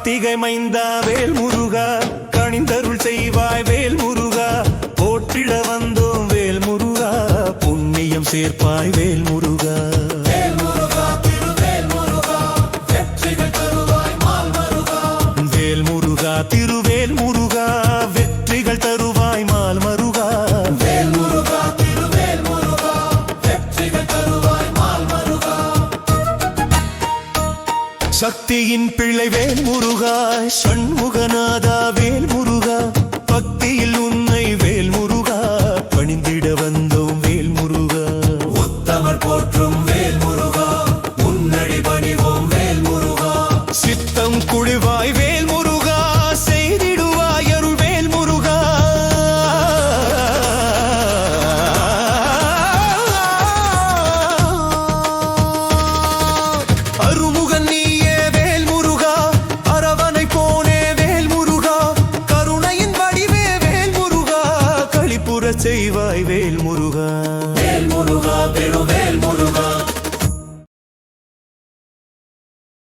கார்த்திகை மைந்தா வேல் முருகா கணிந்தருள் செய்வாய் வேல் முருகா போற்றிட வந்தோம் வேல் முருகா புண்ணியம் சேர்ப்பாய் வேல் முருகா வேல் முருகா சக்தியின் பிள்ளை வேல் முருகா சண்முகநாதா வேல் முருகா பக்தியில் உன்னை வேல் முருகா பணிந்திட வந்த செய்வாய் வேல் முருகா வேல் முருகா பெரு